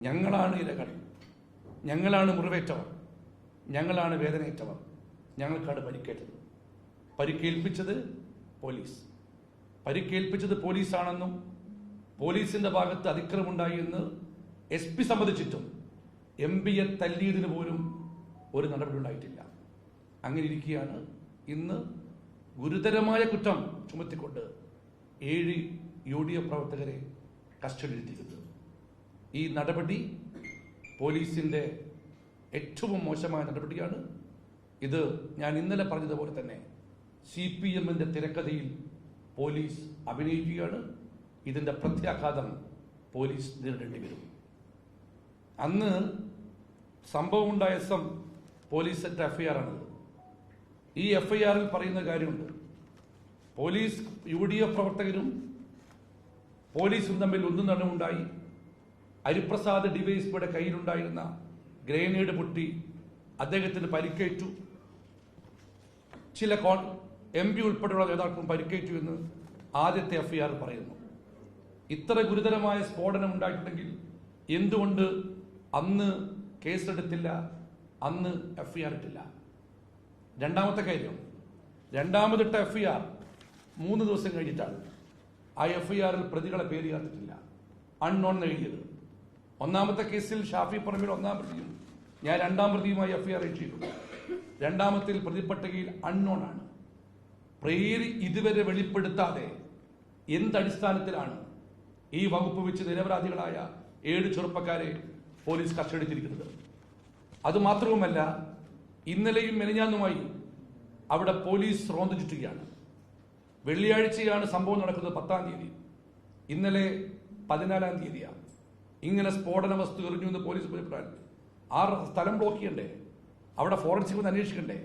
ഞങ്ങളാണ് ഇരകൾ ഞങ്ങളാണ് മുറിവേറ്റവർ. ഞങ്ങളാണ് വേദനയേറ്റവർ. ഞങ്ങൾക്കാണ് പരിക്കേറ്റത്. പരിക്കേൽപ്പിച്ചത് പോലീസ്. പരിക്കേൽപ്പിച്ചത് പോലീസാണെന്നും പോലീസിന്റെ ഭാഗത്ത് അതിക്രമമുണ്ടായി എന്ന് എസ് പി സമ്മതിച്ചിട്ടും എം പിയെ തല്ലിയതിന് പോലും ഒരു നടപടി ഉണ്ടായിട്ടില്ല അങ്ങനെ ഇരിക്കുകയാണ് ഇന്ന് ഗുരുതരമായ കുറ്റം ചുമത്തിക്കൊണ്ട് ഏഴ് യു ഡി എഫ് പ്രവർത്തകരെ കസ്റ്റഡിയിലെത്തിക്കുന്നത്. ഈ നടപടി പോലീസിന്റെ ഏറ്റവും മോശമായ നടപടിയാണ്. ഇത് ഞാൻ ഇന്നലെ പറഞ്ഞതുപോലെ തന്നെ സി പി എമ്മിന്റെ തിരക്കഥയിൽ പോലീസ് അഭിനയിക്കുകയാണ്. ഇതിന്റെ പ്രത്യാഘാതം പോലീസ് നേരിടേണ്ടി വരും. അന്ന് സംഭവം ഉണ്ടായ ദിവസം പോലീസ് സെറ്റ് എഫ്ഐആർ ആണത് ഈ എഫ്ഐആറിൽ പറയുന്ന കാര്യമുണ്ട്. പോലീസ് യു ഡി എഫ് പ്രവർത്തകരും പോലീസും തമ്മിൽ ഒന്നും തണ്ണുണ്ടായി ഹരിപ്രസാദ് ഡിവൈഎസ്പിയുടെ കയ്യിലുണ്ടായിരുന്ന ഗ്രേനേഡ് പൊട്ടി അദ്ദേഹത്തിന് പരിക്കേറ്റു. ചില കോൺ എം പി ഉൾപ്പെടെയുള്ള നേതാക്കളും പരിക്കേറ്റു എന്ന് ആദ്യത്തെ എഫ്ഐആർ പറയുന്നു. ഇത്ര ഗുരുതരമായ സ്ഫോടനം ഉണ്ടായിട്ടുണ്ടെങ്കിൽ എന്തുകൊണ്ട് അന്ന് കേസെടുത്തില്ല അന്ന് എഫ്ഐആർ ഇട്ടില്ല? രണ്ടാമത്തെ കാര്യം രണ്ടാമതിട്ട എഫ്ഐആർ മൂന്ന് ദിവസം കഴിഞ്ഞിട്ടാണ്. ആ എഫ്ഐആറിൽ പ്രതികളെ പേര് ചേർത്തിട്ടില്ല. അൺനോൺ എഴുതിയത്. ഒന്നാമത്തെ കേസിൽ ഷാഫി പറമ്പിൽ ഒന്നാം പ്രതിയും ഞാൻ രണ്ടാം പ്രതിയുമായി എഫ്ഐആർ എഴുതിയിട്ടുണ്ട് രണ്ടാമത്തിൽ പ്രതിപട്ടികയിൽ അൺനോൺ ആണ്. പ്രേരി ഇതുവരെ വെളിപ്പെടുത്താതെ എന്തടിസ്ഥാനത്തിലാണ് ഈ വകുപ്പ് വെച്ച് നിരപരാധികളായ ഏഴ് ചെറുപ്പക്കാരെ പോലീസ് കസ്റ്റഡിച്ചിരിക്കുന്നത് അതുമാത്രവുമല്ല ഇന്നലെയും മെനഞ്ഞാന്നുമായി അവിടെ പോലീസ് റോന്ത് ചുറ്റുകയാണ്. വെള്ളിയാഴ്ചയാണ് സംഭവം നടക്കുന്നത് പത്താം തീയതി. ഇന്നലെ പതിനാലാം തീയതിയാണ്. ഇങ്ങനെ സ്ഫോടന വസ്തു എറിഞ്ഞു എന്ന് പോലീസ് ബോധ്യപ്പെട്ടാൽ ആ സ്ഥലം ബ്ലോക്ക് ചെയ്യണ്ടേ? അവിടെ ഫോറൻസിക് വന്ന് അന്വേഷിക്കണ്ടേ?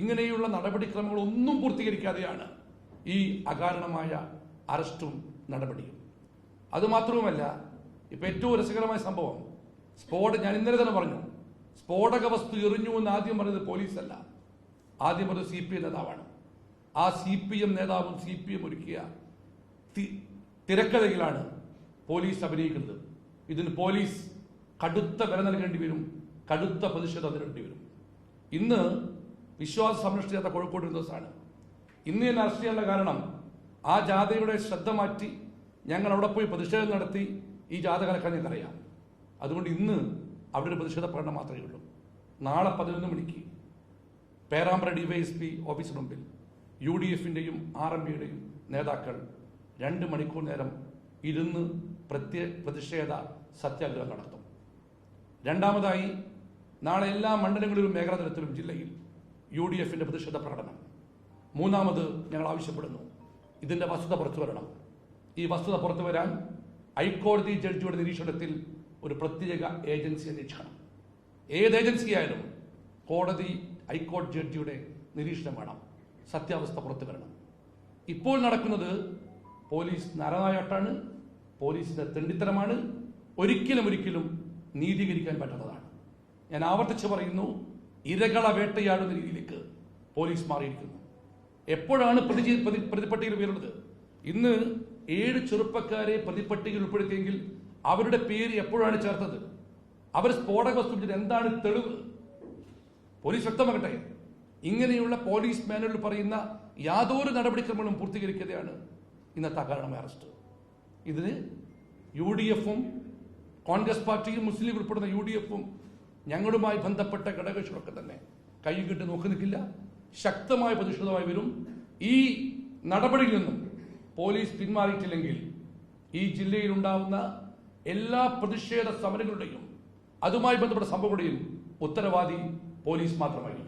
ഇങ്ങനെയുള്ള നടപടിക്രമങ്ങൾ ഒന്നും പൂർത്തീകരിക്കാതെയാണ് ഈ അകാരണമായ അറസ്റ്റും നടപടിയും. അതുമാത്രവുമല്ല ഇപ്പം ഏറ്റവും രസകരമായ സംഭവം സ്ഫോട ഞാൻ ഇന്നലെ തന്നെ പറഞ്ഞു സ്ഫോടക വസ്തു എറിഞ്ഞു എന്ന് ആദ്യം പറഞ്ഞത് പോലീസല്ല. ആദ്യം പറഞ്ഞത് സി പി എം നേതാവാണ്. ആ സി പി എം നേതാവും സി പി എം ഒരുക്കിയ തിരക്കഥയിലാണ് പോലീസ് അഭിനയിക്കുന്നത്. ഇതിന് പോലീസ് കടുത്ത വില നൽകേണ്ടി വരും കടുത്ത പ്രതിഷേധം നേരിടേണ്ടി വരും. ഇന്ന് വിശ്വാസ സംരക്ഷണ ജാഥ കോഴിക്കോട് ഒരു ദിവസമാണ്. ഇന്ന് ഞാൻ അറസ്റ്റ് ചെയ്യാനുള്ള കാരണം ആ ജാഥയുടെ ശ്രദ്ധ മാറ്റി ഞങ്ങൾ അവിടെ പോയി പ്രതിഷേധം നടത്തി ഈ ജാഥ കലക്കാൻ ഞങ്ങൾക്കറിയാം. അതുകൊണ്ട് ഇന്ന് അവിടെ ഒരു പ്രതിഷേധ പ്രകടനം മാത്രമേ ഉള്ളൂ. നാളെ പതിനൊന്ന് മണിക്ക് പേരാമ്പ്ര ഡിവൈഎസ്പി ഓഫീസിന് മുമ്പിൽ യു ഡി എഫിന്റെയും ആർ എം പിയുടെയും നേതാക്കൾ രണ്ട് മണിക്കൂർ നേരം ഇരുന്ന് പ്രത്യേക പ്രതിഷേധ സത്യാഗ്രഹം നടത്തും. രണ്ടാമതായി നാളെ എല്ലാ മണ്ഡലങ്ങളിലും മേഖലാതലത്തിലും ജില്ലയിൽ യു ഡി എഫിന്റെ പ്രതിഷേധ പ്രകടനം. മൂന്നാമത് ഞങ്ങൾ ആവശ്യപ്പെടുന്നു ഇതിന്റെ വസ്തുത പുറത്തു വരണം. ഈ വസ്തുത പുറത്തു വരാൻ ഹൈക്കോടതി ജഡ്ജിയുടെ നിരീക്ഷണത്തിൽ ഒരു പ്രത്യേക ഏജൻസി അന്വേഷിക്കണം. ഏത് ഏജൻസി ആയാലും കോടതി ഹൈക്കോടതി ജഡ്ജിയുടെ നിരീക്ഷണം വേണം സത്യാവസ്ഥ പുറത്തു വരണം. ഇപ്പോൾ നടക്കുന്നത് പോലീസ് നരനായാട്ടാണ് പോലീസിന്റെ തെണ്ടിത്തരമാണ് ഒരിക്കലും ഒരിക്കലും നീതീകരിക്കാൻ പറ്റുന്നതാണ് ഞാൻ ആവർത്തിച്ച് പറയുന്നു ഇരകളെ വേട്ടയാടുന്ന രീതിയിലേക്ക് പോലീസ് മാറിയിരിക്കുന്നു. എപ്പോഴാണ് പ്രതി പ്രതി- പ്രതിപട്ടികയിൽ ഉയരുന്നത്? ഇന്ന് ഏഴ് ചെറുപ്പക്കാരെ പ്രതിപട്ടികയിൽ ഉൾപ്പെടുത്തിയെങ്കിൽ അവരുടെ പേര് എപ്പോഴാണ് ചേർത്തത്? അവർ സ്ഫോടക വസ്തു എന്താണ് തെളിവ്? പോലീസ് വ്യക്തമാകട്ടെ. ഇങ്ങനെയുള്ള പോലീസ് മാനുവൽ പറയുന്ന യാതൊരു നടപടിക്രമങ്ങളും പൂർത്തീകരിക്കാതെയാണ് ഇന്നത്തെ അകാരണമായ അറസ്റ്റ്. ഇതിന് യു ഡി എഫും കോൺഗ്രസ് പാർട്ടിയും മുസ്ലിം ഉൾപ്പെടുന്ന യു ഡി എഫും ഞങ്ങളുമായി ബന്ധപ്പെട്ട ഘടകകക്ഷികളൊക്കെ തന്നെ കൈകിട്ട് നോക്കി നിൽക്കില്ല. ശക്തമായ പ്രതിഷേധമായി വരും. ഈ നടപടിയിൽ നിന്നും പോലീസ് പിന്മാറിയിട്ടില്ലെങ്കിൽ ഈ ജില്ലയിൽ ഉണ്ടാവുന്ന എല്ലാ പ്രതിഷേധ സമരങ്ങളുടെയും അതുമായി ബന്ധപ്പെട്ട സംഭവങ്ങളുടെയും ഉത്തരവാദി പോലീസ് മാത്രമായിരിക്കും